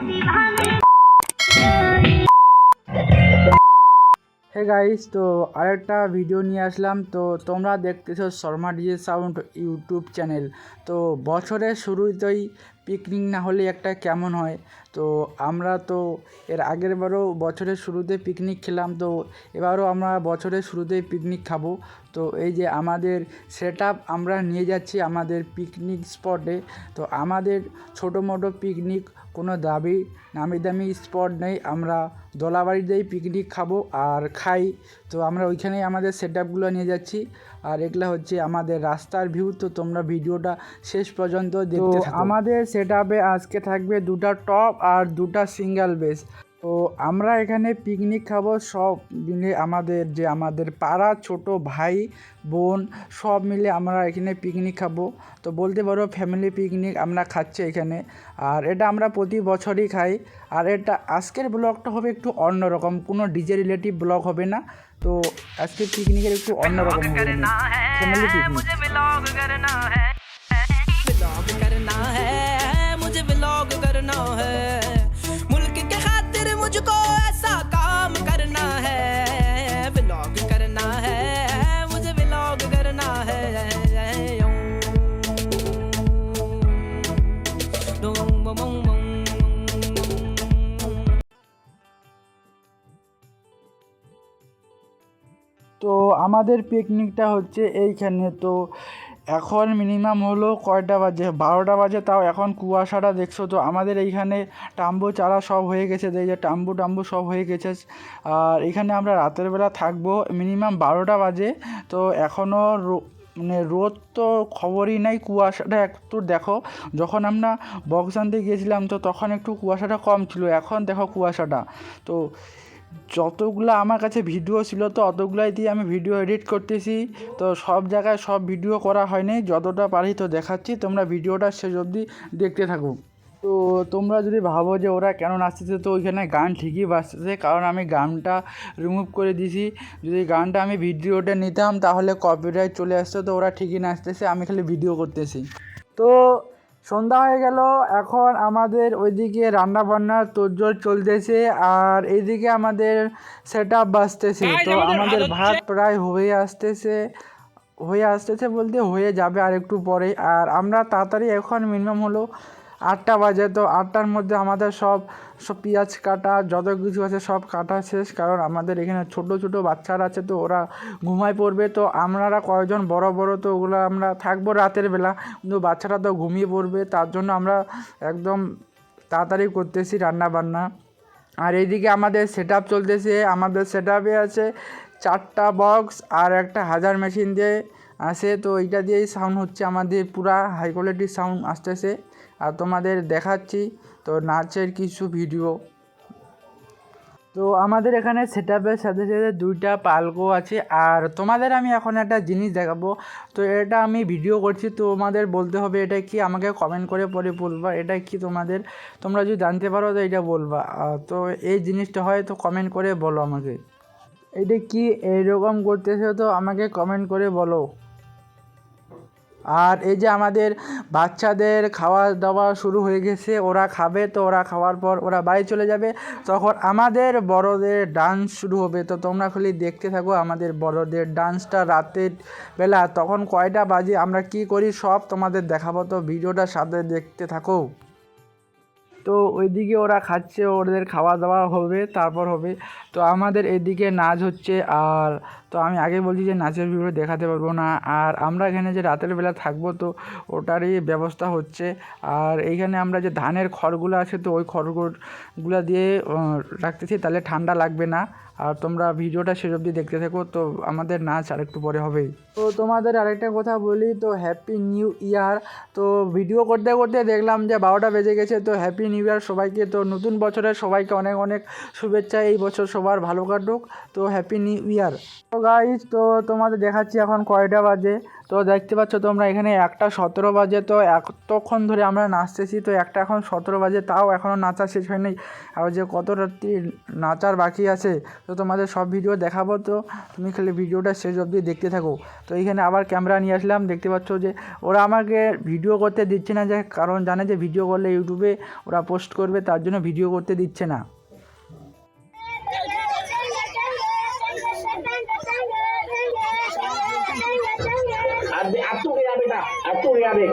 Hey guys তো আরেকটা video নিয়ে আসলাম। তো তোমরা দেখতেছো Sharma DJ sound YouTube channel. তো বছরের শুরুতেই পিকনিক না হলে একটা কেমন হয়? তো আমরা তো এর আগের বারও বছরের শুরুতে পিকনিক খেলাম। তো এবারও আমরা বছরের শুরুতেই পিকনিক খাব। তো এই যে আমাদের সেট আমরা নিয়ে যাচ্ছি আমাদের পিকনিক স্পটে তো আমাদের ছোটো মোটো পিকনিক কোনো দাবি নামি দামি স্পট নেই আমরা দোলাবাড়িতেই পিকনিক খাব আর খাই। তো আমরা ওইখানেই আমাদের সেট আপগুলো নিয়ে যাচ্ছি। আর এগুলো হচ্ছে আমাদের রাস্তার ভিউ তো তোমরা ভিডিওটা শেষ পর্যন্ত দেখতে আমাদের সেট আপে আজকে থাকবে দুটা টপ আর দুটা সিঙ্গেল বেস তো আমরা এখানে পিকনিক খাব সব মিলে আমাদের যে আমাদের পাড়া ছোট ভাই বোন সব মিলে আমরা এখানে পিকনিক খাব। তো বলতে পারো ফ্যামিলি পিকনিক আমরা খাচ্ছি এখানে। আর এটা আমরা প্রতি বছরই খাই। আর এটা আজকের ব্লগটা হবে একটু অন্যরকম কোনো ডিজে রিলেটিভ ব্লগ হবে না। তো আজকের পিকনিকের একটু অন্যরকম হবে। ফ্যামিলি পিকনিক मुझको ऐसा काम करना है व्लॉग करना है मुझे व्लॉग करना है তো আমাদের পিকনিকটা হচ্ছে এইখানে তো এখন মিনিমাম হলো কয়টা বাজে? বারোটা বাজে, তাও এখন কুয়াশাটা দেখছ তো? আমাদের এইখানে টাম্বু চারা সব হয়ে গেছে যে টাম্বু টাম্বু সব হয়ে গেছে। আর এখানে আমরা রাতের বেলা থাকব মিনিমাম বারোটা বাজে। তো এখনও মানে রোদ তো খবরই নাই, কুয়াশাটা একটু দেখো। যখন আমরা বক্স আনতে গিয়েছিলাম তো তখন একটু কুয়াশাটা কম ছিল, এখন দেখো কুয়াশাটা। তো যতগুলো আমার কাছে ভিডিও ছিল, তো অতগুলাই দিয়ে আমি ভিডিও এডিট করতেছি। তো সব জায়গায় সব ভিডিও করা হয়নি, যতটা পারি তো দেখাচ্ছি। তোমরা ভিডিওটা শেষ অবধি দেখতে থাকো। তো তোমরা যদি ভাবো যে ওরা কেন নাচতেছে, তো ওইখানে গান ঠিকই বাজতেছে, কারণ আমি গানটা রিমুভ করে দিয়েছি যদি গানটা আমি ভিডিওটা নিতাম, তাহলে কপিরাইট চলে আসতো, তো ওরা ঠিকই নাচতেছে, আমি খালি ভিডিও করতেছি। তো সন্ধ্যা হয়ে গেল এখন আমাদের ওইদিকে রান্না বান্নার তোড়জোড় চলতেছে আর এইদিকে আমাদের সেট আপ বাজতেছে তো আমাদের ভাত প্রায় হয়ে আসতেছে হয়ে আসতেছে বলতে হয়ে যাবে আর একটু পরে। আর আমরা তাড়াতাড়ি এখন মিনিমাম হলো আটটা বাজে, তো আটটার মধ্যে আমাদের সব সব পেঁয়াজ কাটা, যত কিছু আছে সব কাটা শেষ। কারণ আমাদের এখানে ছোট ছোট বাচ্চারা আছে, তো ওরা ঘুমায় পড়বে। তো আমরা কয়েকজন বড় বড়, তো ওগুলো আমরা থাকব রাতের বেলা। কিন্তু বাচ্চারা তো ঘুমিয়ে পড়বে, তার জন্য আমরা একদম তাড়াতাড়ি করতেছি রান্না বান্না আর এইদিকে আমাদের সেট আপ চলতেছে, আমাদের সেট আপে আছে চারটা বক্স আর একটা হাজার মেশিন দিয়ে আসে তো এইটা দিয়েই সাউন্ড হচ্ছে আমাদের পুরা হাই কোয়ালিটির সাউন্ড আসতেছে। আর তোমাদের দেখাচ্ছি তো নাচের কিছু ভিডিও তো আমাদের এখানে সেট আপের সাথে সাথে দুইটা পালকো আছে, আর তোমাদের আমি এখন একটা জিনিস দেখাবো। তো এটা আমি ভিডিও করছি, তোমাদের বলতে হবে এটা কি, আমাকে কমেন্ট করে পরে বলবা, এটা কি তোমাদের, তোমরা যদি জানতে পারো তো এটা বলবা। তো এই জিনিসটা হয় তো কমেন্ট করে বলো আমাকে। এটা কি এইরকম করতেছে তো আমাকে কমেন্ট করে বলো। আর এই যে আমাদের বাচ্চাদের খাওয়া দাওয়া শুরু হয়ে গেছে, ওরা খাবে তো ওরা খাওয়ার পর ওরা বাড়ি চলে যাবে। তখন আমাদের বড়দের ডান্স শুরু হবে। তো তোমরা খালি দেখতে থাকো আমাদের বড়দের ডান্সটা রাতের বেলা। তখন কয়টা বাজে, আমরা কি করি সব তোমাদের দেখাবো। তো ভিডিওটা সাথে দেখতে থাকো। তো ওইদিকে ওরা খাচ্ছে, ওদের খাওয়া দাওয়া হবে, তারপর হবে। তো আমাদের এদিকে নাচ হচ্ছে আর, তো আমি আগে বলছি যে নাচের ভিডিও দেখাতে পারব না। আর আমরা এখানে যে রাতের বেলা থাকব তো ওটারই ব্যবস্থা হচ্ছে। আর এইখানে আমরা যে ধানের খড়গুলো আছে তো ওই খড়গুলো দিয়ে রাখতেছি, তাহলে ঠান্ডা লাগবে না। আর তোমরা ভিডিওটা শেষ অবধি দেখতে থাকো, তো আমাদের নাচ আরেকটু পরে হবেই। তো তোমাদের আরেকটা কথা বলি, তো হ্যাপি নিউ ইয়ার তো ভিডিও করতে করতে দেখলাম যে বারোটা বেজে গেছে, তো হ্যাপি নিউ ইয়ার সবাইকে, তো নতুন বছরের সবাইকে অনেক অনেক শুভেচ্ছা। এই বছর সবার ভালো কাটুক, তো হ্যাপি নিউ ইয়ার তো গাইজ তো তোমাদের দেখাচ্ছি এখন কয়টা বাজে। তো দেখতে পাচ্ছ তোমরা এখানে একটা সতেরো বাজে, তো এতক্ষণ ধরে আমরা নাচতেছি, তো একটা এখন সতেরো বাজে, তাও এখনও নাচা শেষ হয়নি। আর যে কত রাত্রি নাচার বাকি আছে, তো তোমাদের সব ভিডিও দেখাবো, তো তুমি খালি ভিডিওটা শেষ অবধি দেখতে থাকো। তো এইখানে আবার ক্যামেরা নিয়ে আসলাম, দেখতে পাচ্ছ যে ওরা আমাকে ভিডিও করতে দিচ্ছে না, যে কারণ জানে যে ভিডিও করলে ইউটিউবে ওরা তারা পোস্ট করবে, তার জন্য ভিডিও করতে দিচ্ছে না। আর তুই যাবে না আর তুই যাবে?